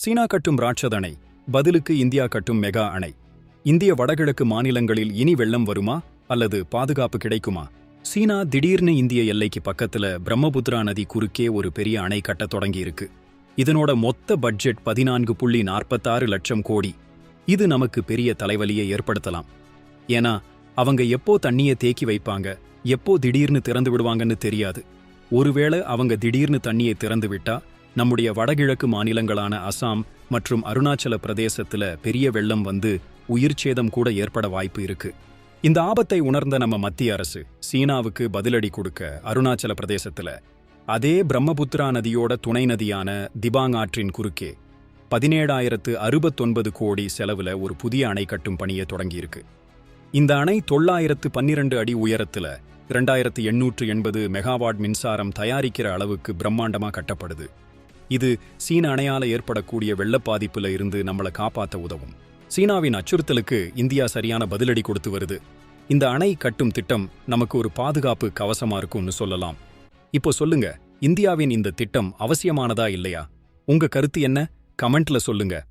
சீனா கட்டும் ராட்சதணை பதிலுக்கு இந்தியா கட்டும் மெகா அணை. இந்திய வடகிழக்கு மாநிலங்களில் இனி வெள்ளம் வருமா? அல்லது பாதுகாப்பு கிடைக்குமா? சீனா திடீர்னு இந்திய எல்லைக்கு பக்கத்துல பிரம்மபுத்திரா நதி குறுக்கே ஒரு பெரிய அணை கட்ட தொடங்கி இருக்கு இதனோட மொத்த பட்ஜெட் பதினான்கு புள்ளி நாற்பத்தாறு லட்சம் கோடி. இது நமக்கு பெரிய தலைவலியை ஏற்படுத்தலாம். ஏன்னா அவங்க எப்போ தண்ணியை தேக்கி வைப்பாங்க? எப்போ திடீர்னு திறந்து விடுவாங்கன்னு தெரியாது. ஒருவேளை அவங்க திடீர்னு தண்ணியை திறந்து விட்டா நம்முடைய வடகிழக்கு மாநிலங்களான அசாம் மற்றும் அருணாச்சல பிரதேசத்துல பெரிய வெள்ளம் வந்து உயிர்ச்சேதம் கூட ஏற்பட வாய்ப்பு இருக்கு. இந்த ஆபத்தை உணர்ந்த நம்ம மத்திய அரசு சீனாவுக்கு பதிலடி கொடுக்க அருணாச்சல பிரதேசத்துல அதே பிரம்மபுத்திரா நதியோட துணை நதியான திபாங் ஆற்றின் குறுக்கே பதினேழாயிரத்து அறுபத்தொன்பது கோடி செலவுல ஒரு புதிய அணை கட்டும் பணியை தொடங்கியிருக்கு. இந்த அணை தொள்ளாயிரத்து பன்னிரண்டு அடி உயரத்துல இரண்டாயிரத்து எண்ணூற்று எண்பது மெகாவாட் மின்சாரம் தயாரிக்கிற அளவுக்கு பிரம்மாண்டமா கட்டப்படுது. இது சீன அணையால ஏற்படக்கூடிய வெள்ளப் பாதிப்புல இருந்து நம்மளை காப்பாத்த உதவும். சீனாவின் அச்சுறுத்தலுக்கு இந்தியா சரியான பதிலடி கொடுத்து வருது. இந்த அணை கட்டும் திட்டம் நமக்கு ஒரு பாதுகாப்பு கவசமா இருக்கும்னு சொல்லலாம். இப்போ சொல்லுங்க இந்தியாவின் இந்த திட்டம் அவசியமானதா இல்லையா? உங்க கருத்து என்ன? கமெண்ட்ல சொல்லுங்க.